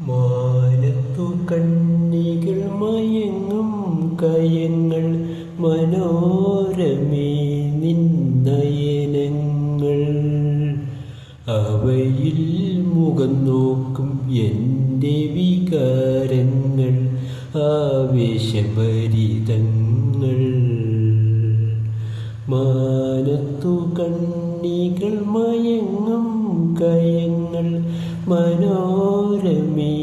മാനത്തു കണ്ണികൾ മയങ്ങും കയങ്ങൾ മനോരമേ നിന്നയനങ്ങൾ അവയിൽ മുഖം നോക്കും എന്റെ വികാരങ്ങൾ ആവേശഭരിതങ്ങൾ. മാനത്തു കണ്ണികൾ മയങ്ങും കയങ്ങൾ മനോരമേ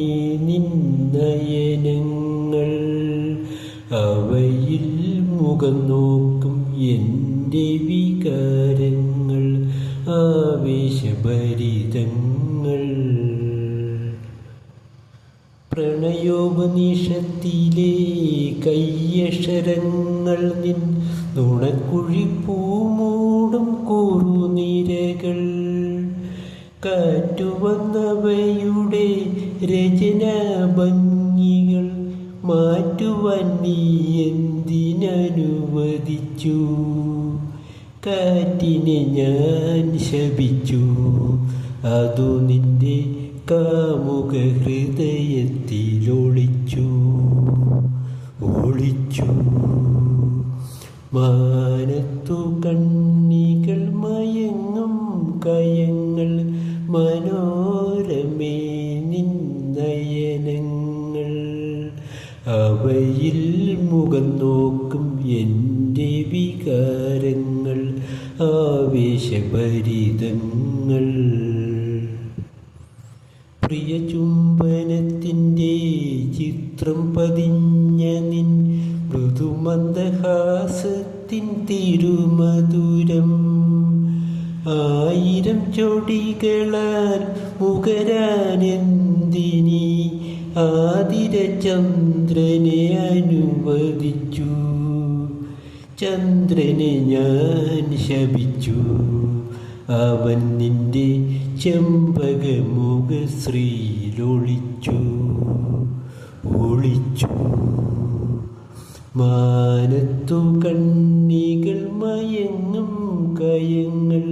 നിന്നയനങ്ങൾ അവയിൽ മുഖം നോക്കും എന്റെ വികാരങ്ങൾ ആവേശഭരിതങ്ങൾ. പ്രണയോപനിഷത്തിലെ കയ്യക്ഷരങ്ങൾ നിൻ നുണക്കുഴിപ്പൂമൂടും കൂറുനിരകൾ കാറ്റുവന്നവയുടെ രചന ഭംഗികൾ മാറ്റുവാൻ നീ എന്തിനനുവദിച്ചു? കാറ്റിനെ ഞാൻ ശപിച്ചു. അതു നിന്റെ കാമുക ഹൃദയത്തിലൊളിച്ചു ഒളിച്ചു. മാനത്തു കണ്ണികൾ അവയിൽ മുഖം നോക്കും എന്റെ വികാരങ്ങൾ ആവേശഭരിതങ്ങൾ. പ്രിയ ചുംബനത്തിന്റെ ചിത്രം പതിഞ്ഞ നിൻ മൃദുമന്ദഹാസത്തിൻ തിരുമധുരം. ആയിരം ചൊടികളാൽ മുഖരാനെന്തിനി ആതിര ചന്ദ്രനെ അനുവദിച്ചു. ചന്ദ്രനെ ഞാൻ ശപിച്ചു. അവൻ നിന്റെ ചെമ്പകമുഖ ശ്രീലൊളിച്ചു ഒളിച്ചു. മാനത്തു കണ്ണികൾ മയങ്ങും കയങ്ങൾ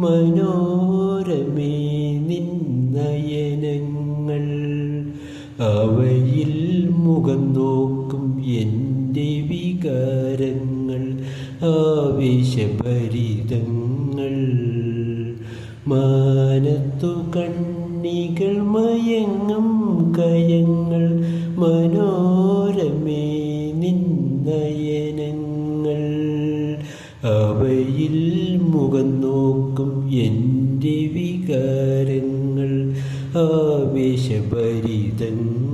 മനോരമേ നിന്നയനങ്ങൾ അവയിൽ മുഖം നോക്കും എന്റെ വികാരങ്ങൾ ആവേശഭരിതങ്ങൾ. മാനത്തു കണ്ണികൾ മയങ്ങും കയങ്ങൾ മനോരമേ നിന്നയനങ്ങൾ അവയിൽ മുഖം നോക്കും എന്റെ വികാരങ്ങൾ ആവേശഭരിതങ്ങൾ